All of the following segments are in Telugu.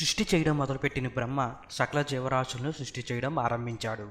సృష్టి చేయడం మొదలుపెట్టిన బ్రహ్మ సకల జీవరాశులను సృష్టి చేయడం ఆరంభించాడు.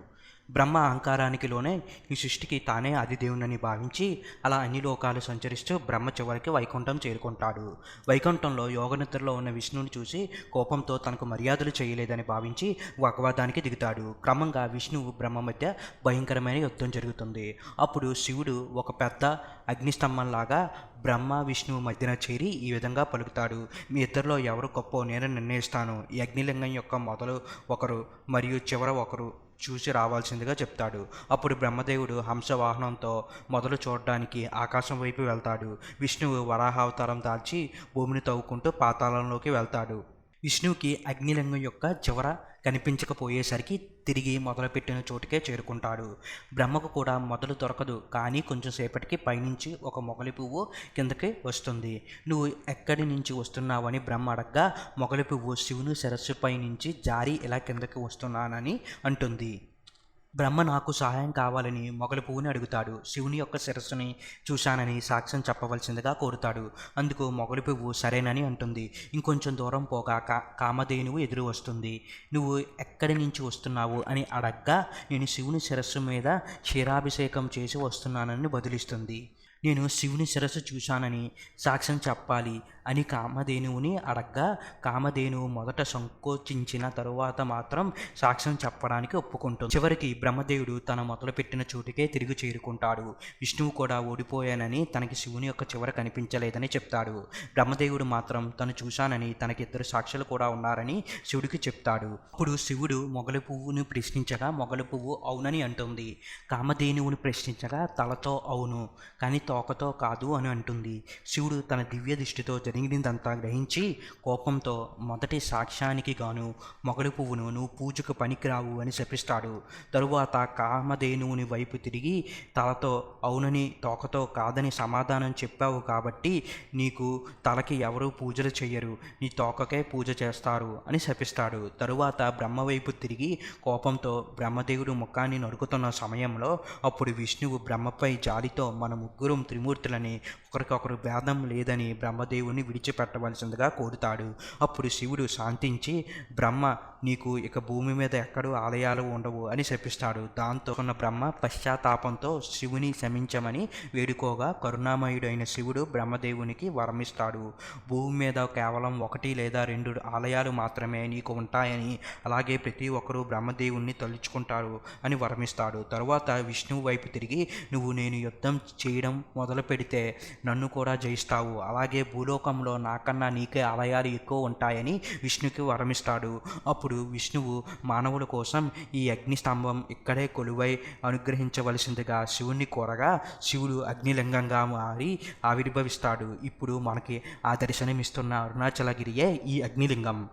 బ్రహ్మ అహంకారానికి లోనే ఈ సృష్టికి తానే అధిదేవునని భావించి అలా అన్ని లోకాలు సంచరిస్తూ బ్రహ్మ చివరికి వైకుంఠం చేరుకుంటాడు. వైకుంఠంలో యోగనిద్రలో ఉన్న విష్ణువుని చూసి కోపంతో తనకు మర్యాదలు చేయలేదని భావించి వాగ్వాదానికి దిగుతాడు. క్రమంగా విష్ణువు బ్రహ్మ మధ్య భయంకరమైన యుద్ధం జరుగుతుంది. అప్పుడు శివుడు ఒక పెద్ద అగ్నిస్తంభంలాగా బ్రహ్మ విష్ణువు మధ్యన చేరి ఈ విధంగా పలుకుతాడు. మీ ఇద్దరిలో ఎవరు గొప్ప? నేను నిర్ణయిస్తాను. ఈ అగ్నిలింగం యొక్క మొదలు ఒకరు మరియు చివర ఒకరు. చూసి రావాల్సిందిగా చెప్తాడు. అప్పుడు బ్రహ్మదేవుడు హంసవాహనంతో మొదలు చూడడానికి ఆకాశం వైపు వెళ్తాడు. విష్ణువు వరాహావతారం దాల్చి భూమిని తవ్వుకుంటూ పాతాళంలోకి వెళ్తాడు. విష్ణువుకి అగ్నిలింగం యొక్క చివర కనిపించకపోయేసరికి తిరిగి మొదలుపెట్టిన చోటుకే చేరుకుంటాడు. బ్రహ్మకు కూడా మొదలు దొరకదు కానీ కొంచెం సేపటికి పైనుంచి ఒక మొగలి పువ్వు కిందకి వస్తుంది. నువ్వు ఎక్కడి నుంచి వస్తున్నావని బ్రహ్మ అడగ్గా మొగలి పువ్వు శివుని శిరస్సుపై నుంచి జారి ఇలా కిందకి వస్తున్నానని అంటుంది. బ్రహ్మ నాకు సహాయం కావాలని మొగలు పువ్వుని అడుగుతాడు. శివుని యొక్క శిరస్సుని చూశానని సాక్ష్యం చెప్పవలసిందిగా కోరుతాడు. అందుకు మొగలి పువ్వు సరేనని అంటుంది. ఇంకొంచెం దూరం పోగా కా కామధేనువు ఎదురు వస్తుంది. నువ్వు ఎక్కడి నుంచి వస్తున్నావు అని అడగ్గా నేను శివుని శిరస్సు మీద క్షీరాభిషేకం చేసి వస్తున్నానని బదులిస్తుంది. నేను శివుని శిరస్సు చూశానని సాక్ష్యం చెప్పాలి అని కామధేనువుని అడగ్గా కామధేనువు మొదట సంకోచించిన తరువాత మాత్రం సాక్ష్యం చెప్పడానికి ఒప్పుకుంటుంది. చివరికి బ్రహ్మదేవుడు తన మొదలుపెట్టిన చోటుకే తిరిగి చేరుకుంటాడు. విష్ణువు కూడా ఓడిపోయానని తనకి శివుని యొక్క చివర కనిపించలేదని చెప్తాడు. బ్రహ్మదేవుడు మాత్రం తను చూశానని తనకి ఇద్దరు సాక్షులు కూడా ఉన్నారని శివుడికి చెప్తాడు. అప్పుడు శివుడు మొగలి పువ్వును ప్రశ్నించగా మొగలి పువ్వు అవునని అంటుంది. కామధేనువుని ప్రశ్నించగా తలతో అవును కానీ తోకతో కాదు అని అంటుంది. శివుడు తన దివ్య దృష్టితో జరిగినదంతా గ్రహించి కోపంతో మొదటి సాక్ష్యానికి గాను మొగలి పువ్వును నువ్వు పూజకు పనికిరావు అని శపిస్తాడు. తరువాత తరువాత కామధేనువుని వైపు తిరిగి తలతో అవునని తోకతో కాదని సమాధానం చెప్పావు కాబట్టి నీకు తలకి ఎవరూ పూజలు చెయ్యరు నీ తోకకే పూజ చేస్తారు అని శపిస్తాడు. తరువాత బ్రహ్మ వైపు తిరిగి కోపంతో బ్రహ్మదేవుడు ముఖాన్ని నరుకుతున్న సమయంలో అప్పుడు విష్ణువు బ్రహ్మపై జాలితో మన ముగ్గురం త్రిమూర్తులని ఒకరికొకరు భేదం లేదని బ్రహ్మదేవుని విడిచిపెట్టవలసిందిగా కోరుతాడు. అప్పుడు శివుడు శాంతించి బ్రహ్మ నీకు ఇక భూమి మీద ఎక్కడూ ఆలయాలు ఉండవు అని శపిస్తాడు. దాంతో ఉన్న బ్రహ్మ పశ్చాత్తాపంతో శివుని శమించమని వేడుకోగా కరుణామయుడైన శివుడు బ్రహ్మదేవునికి వరమిస్తాడు. భూమి మీద కేవలం ఒకటి లేదా రెండు ఆలయాలు మాత్రమే నీకు ఉంటాయని అలాగే ప్రతి ఒక్కరూ బ్రహ్మదేవుణ్ణి తలుచుకుంటారు అని వరమిస్తాడు. తరువాత విష్ణువు వైపు తిరిగి నువ్వు నేను యుద్ధం చేయడం మొదలు పెడితే నన్ను కూడా జయిస్తావు. అలాగే భూలోకంలో నాకన్నా నీకే ఆలయాలు ఎక్కువ ఉంటాయని విష్ణుకి వరమిస్తాడు. అప్పుడు విష్ణువు మానవుల కోసం ఈ అగ్ని స్తంభం ఇక్కడే కొలువై అనుగ్రహించవలసిందిగా శివుణ్ణి కోరగా శివుడు అగ్నిలింగంగా మారి ఆవిర్భవిస్తాడు. ఇప్పుడు మనకి ఆ దర్శనమిస్తున్న అరుణాచలగిరియే ఈ అగ్నిలింగం.